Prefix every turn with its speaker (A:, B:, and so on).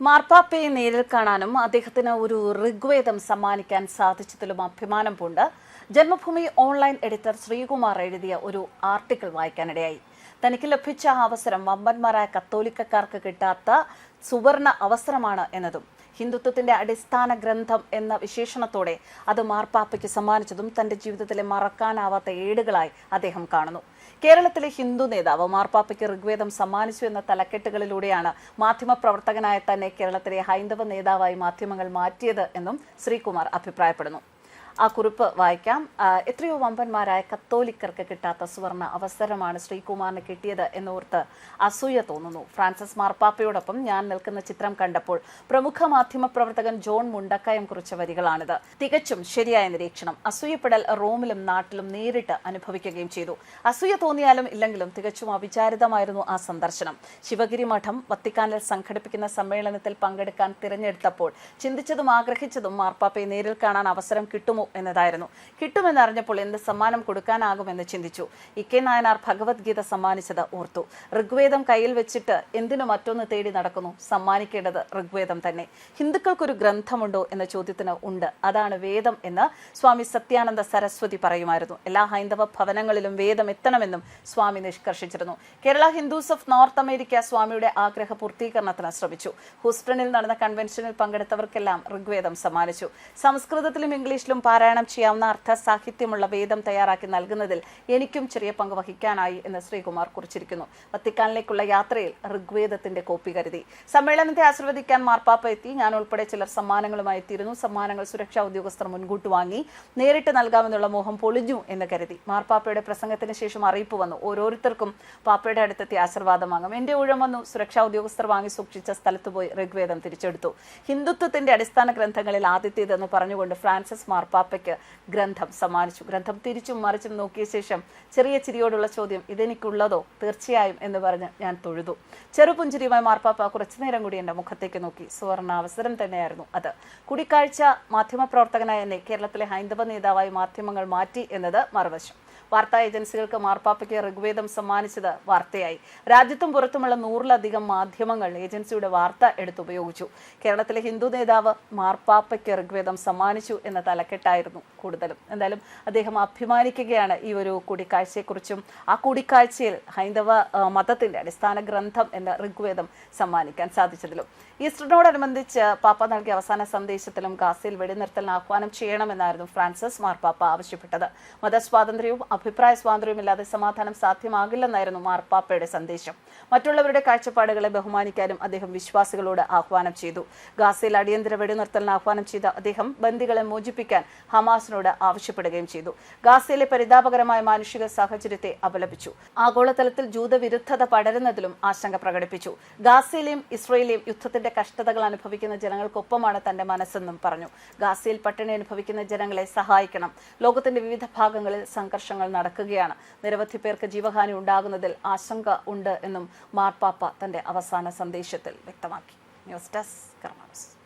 A: മാർപ്പാപ്പയെ നേരിൽ കാണാനും അദ്ദേഹത്തിന് ഒരു ഋഗ്വേദം സമ്മാനിക്കാൻ സാധിച്ചതിലും അഭിമാനം പൂണ്ട്. ജന്മഭൂമി ഓൺലൈൻ എഡിറ്റർ ശ്രീകുമാർ എഴുതിയ ഒരു ആർട്ടിക്കിൾ വായിക്കാനിടയായി. തനിക്ക് ലഭിച്ച അവസരം വമ്പന്മാരായ കത്തോലിക്കക്കാർക്ക് കിട്ടാത്ത സുവർണ അവസരമാണ് എന്നതും. ഹിന്ദുത്വത്തിന്റെ അടിസ്ഥാന ഗ്രന്ഥം എന്ന വിശേഷണത്തോടെ അത് മാർപ്പാപ്പയ്ക്ക് സമ്മാനിച്ചതും തന്റെ ജീവിതത്തിലെ മറക്കാനാവാത്ത ഏടുകളായി അദ്ദേഹം കാണുന്നു. കേരളത്തിലെ ഹിന്ദു നേതാവ് മാർപ്പാപ്പയ്ക്ക് ഋഗ്വേദം സമ്മാനിച്ചു എന്ന തലക്കെട്ടുകളിലൂടെയാണ് മാധ്യമപ്രവർത്തകനായ തന്നെ കേരളത്തിലെ ഹൈന്ദവ നേതാവായി മാധ്യമങ്ങൾ മാറ്റിയത് എന്നും ശ്രീകുമാർ അഭിപ്രായപ്പെടുന്നു. ആ കുറിപ്പ് വായിക്കാം. എത്രയോ വമ്പന്മാരായ കത്തോലിക്കർക്ക് കിട്ടാത്ത സുവർണ അവസരമാണ് ശ്രീകുമാറിന് കിട്ടിയത് എന്നോർത്ത് അസൂയ തോന്നുന്നു. ഫ്രാൻസിസ് മാർപ്പാപ്പയോടൊപ്പം ഞാൻ നിൽക്കുന്ന ചിത്രം കണ്ടപ്പോൾ പ്രമുഖ മാധ്യമ പ്രവർത്തകൻ ജോൺ മുണ്ടക്കയം കുറിച്ച വരികളാണിത്. തികച്ചും ശരിയായ നിരീക്ഷണം. അസൂയപ്പെടൽ റോമിലും നാട്ടിലും നേരിട്ട് അനുഭവിക്കുകയും ചെയ്തു. അസൂയ തോന്നിയാലും ഇല്ലെങ്കിലും തികച്ചും അവിചാരിതമായിരുന്നു ആ സന്ദർശനം. ശിവഗിരി മഠം വത്തിക്കാനിൽ സംഘടിപ്പിക്കുന്ന സമ്മേളനത്തിൽ പങ്കെടുക്കാൻ തിരഞ്ഞെടുത്തപ്പോൾ ചിന്തിച്ചതും ആഗ്രഹിച്ചതും മാർപ്പാപ്പയെ നേരിൽ കാണാൻ അവസരം കിട്ടുമോ എന്നതായിരുന്നു. കിട്ടുമെന്നറിഞ്ഞപ്പോൾ എന്ത് സമ്മാനം കൊടുക്കാനാകുമെന്ന് ചിന്തിച്ചു. ഇ നായനാർ ഭഗവത്ഗീത സമ്മാനിച്ചത് ഓർത്തു. ഋഗ്വേദം കയ്യിൽ വെച്ചിട്ട് എന്തിനു മറ്റൊന്ന് തേടി നടക്കുന്നു? സമ്മാനിക്കേണ്ടത് ഋഗ്വേദം തന്നെ. ഹിന്ദുക്കൾക്കൊരു ഗ്രന്ഥമുണ്ടോ എന്ന ചോദ്യത്തിന് ഉണ്ട്. അതാണ് വേദം എന്ന് സ്വാമി സത്യാനന്ദ സരസ്വതി പറയുമായിരുന്നു. എല്ലാ ഹൈന്ദവ ഭവനങ്ങളിലും വേദം എത്തണമെന്നും സ്വാമി നിഷ്കർഷിച്ചിരുന്നു. Kerala Hindus of North America സ്വാമിയുടെ ആഗ്രഹ പൂർത്തീകരണത്തിന് ശ്രമിച്ചു. ഹൂസ്റ്റണിൽ നടന്ന കൺവെൻഷനിൽ പങ്കെടുത്തവർക്കെല്ലാം ഋഗ്വേദം സമ്മാനിച്ചു. സംസ്കൃതത്തിലും ഇംഗ്ലീഷിലും പാരായണം ചെയ്യാവുന്ന അർത്ഥ സാഹിത്യമുള്ള വേദം തയ്യാറാക്കി നൽകുന്നതിൽ എനിക്കും ചെറിയ പങ്ക് വഹിക്കാനായി എന്ന് ശ്രീകുമാർ കുറിച്ചിരിക്കുന്നു. വത്തിക്കാനിലേക്കുള്ള യാത്രയിൽ ഋഗ്വേദത്തിന്റെ കോപ്പി കരുതി. സമ്മേളനത്തെ ആശീർവദിക്കാൻ മാർപ്പാപ്പ എത്തി. ഞാൻ ഉൾപ്പെടെ ചിലർ സമ്മാനങ്ങളുമായി എത്തിയിരുന്നു. സമ്മാനങ്ങൾ സുരക്ഷാ ഉദ്യോഗസ്ഥർ മുൻകൂട്ട് വാങ്ങി. നേരിട്ട് നൽകാമെന്നുള്ള മോഹം പൊളിഞ്ഞു എന്ന് കരുതി. മാർപ്പാപ്പയുടെ പ്രസംഗത്തിന് ശേഷം അറിയിപ്പ് വന്നു. ഓരോരുത്തർക്കും പാപ്പയുടെ അടുത്തെത്തി ആശീർവാദം വാങ്ങും. എന്റെ ഊഴം വന്നു. സുരക്ഷാ ഉദ്യോഗസ്ഥർ വാങ്ങി സൂക്ഷിച്ച സ്ഥലത്ത് പോയി ഋഗ്വേദം തിരിച്ചെടുത്തു. ഹിന്ദുത്വത്തിന്റെ അടിസ്ഥാന ഗ്രന്ഥങ്ങളിൽ ആദ്യത്തേതെന്ന് പറഞ്ഞുകൊണ്ട് ഫ്രാൻസിസ് മാർപ്പാപ്പയ്ക്ക് ഗ്രന്ഥം സമ്മാനിച്ചു. ഗ്രന്ഥം തിരിച്ചും മറിച്ചും നോക്കിയ ശേഷം ചെറിയ ചിരിയോടുള്ള ചോദ്യം ഇതെനിക്കുള്ളതോ? തീർച്ചയായും എന്ന് പറഞ്ഞ് ഞാൻ തൊഴുതു. ചെറുപുഞ്ചിരിയുമായി മാർപ്പാപ്പ കുറച്ചു നേരം കൂടി എന്റെ മുഖത്തേക്ക് നോക്കി. സുവർണ അവസരം തന്നെയായിരുന്നു അത്. കൂടിക്കാഴ്ച മാധ്യമപ്രവർത്തകനായ എന്നെ കേരളത്തിലെ ഹൈന്ദവ നേതാവായി മാധ്യമങ്ങൾ മാറ്റി എന്നത് മറുവശം. വാർത്താ ഏജൻസികൾക്ക് മാർപ്പാപ്പയ്ക്ക് ഋഗ്വേദം സമ്മാനിച്ചത് വാർത്തയായി. രാജ്യത്തും പുറത്തുമുള്ള നൂറിലധികം മാധ്യമങ്ങൾ ഏജൻസിയുടെ വാർത്ത എടുത്തുപയോഗിച്ചു. കേരളത്തിലെ ഹിന്ദു നേതാവ് മാർപ്പാപ്പയ്ക്ക് ഋഗ്വേദം സമ്മാനിച്ചു എന്ന തലക്കെട്ടായിരുന്നു കൂടുതലും. എന്തായാലും അദ്ദേഹം അഭിമാനിക്കുകയാണ് ഈ ഒരു കൂടിക്കാഴ്ചയെക്കുറിച്ചും ആ കൂടിക്കാഴ്ചയിൽ ഹൈന്ദവ മതത്തിന്റെ അടിസ്ഥാന ഗ്രന്ഥം എന്ന ഋഗ്വേദം സമ്മാനിക്കാൻ സാധിച്ചതിലും. ഈസ്റ്ററിനോടനുബന്ധിച്ച് പാപ്പ നൽകിയ അവസാന സന്ദേശത്തിലും ഗാസയിൽ വെടിനിർത്തലിന് ആഹ്വാനം ചെയ്യണമെന്നായിരുന്നു ഫ്രാൻസിസ് മാർപ്പാപ്പ ആവശ്യപ്പെട്ടത്. മതസ്വാതന്ത്ര്യവും അഭിപ്രായ സ്വാതന്ത്ര്യമില്ലാതെ സമാധാനം സാധ്യമാകില്ലെന്നായിരുന്നു മാർപ്പാപ്പയുടെ സന്ദേശം. മറ്റുള്ളവരുടെ കാഴ്ചപ്പാടുകളെ ബഹുമാനിക്കാനും അദ്ദേഹം വിശ്വാസികളോട് ആഹ്വാനം ചെയ്തു. ഗാസയിൽ അടിയന്തര വെടിനിർത്തലിന് ആഹ്വാനം ചെയ്ത അദ്ദേഹം ബന്ദികളെ മോചിപ്പിക്കാൻ ഹമാസിനോട് ആവശ്യപ്പെടുകയും ചെയ്തു. ഗാസയിലെ പരിതാപകരമായ മാനുഷിക സാഹചര്യത്തെ അപലപിച്ചു. ആഗോളതലത്തിൽ ജൂതവിരുദ്ധത പടരുന്നതിലും ആശങ്ക പ്രകടിപ്പിച്ചു. ഗാസയിലെയും ഇസ്രയേലിലെയും യുദ്ധത്തിന്റെ കഷ്ടതകൾ അനുഭവിക്കുന്ന ജനങ്ങൾക്കൊപ്പമാണ് തന്റെ മനസ്സെന്നും പറഞ്ഞു. ഗാസയിൽ പട്ടിണി അനുഭവിക്കുന്ന ജനങ്ങളെ സഹായിക്കണം. ലോകത്തിന്റെ വിവിധ ഭാഗങ്ങളിൽ സംഘർഷങ്ങൾ നടക്കുകയാണ്. നിരവധി പേർക്ക് ജീവഹാനി ഉണ്ടാകുന്നതിൽ ആശങ്ക ഉണ്ട് എന്നും മാർപ്പാപ്പ തന്റെ അവസാന സന്ദേശത്തിൽ വ്യക്തമാക്കി. News desk കർമാനസ്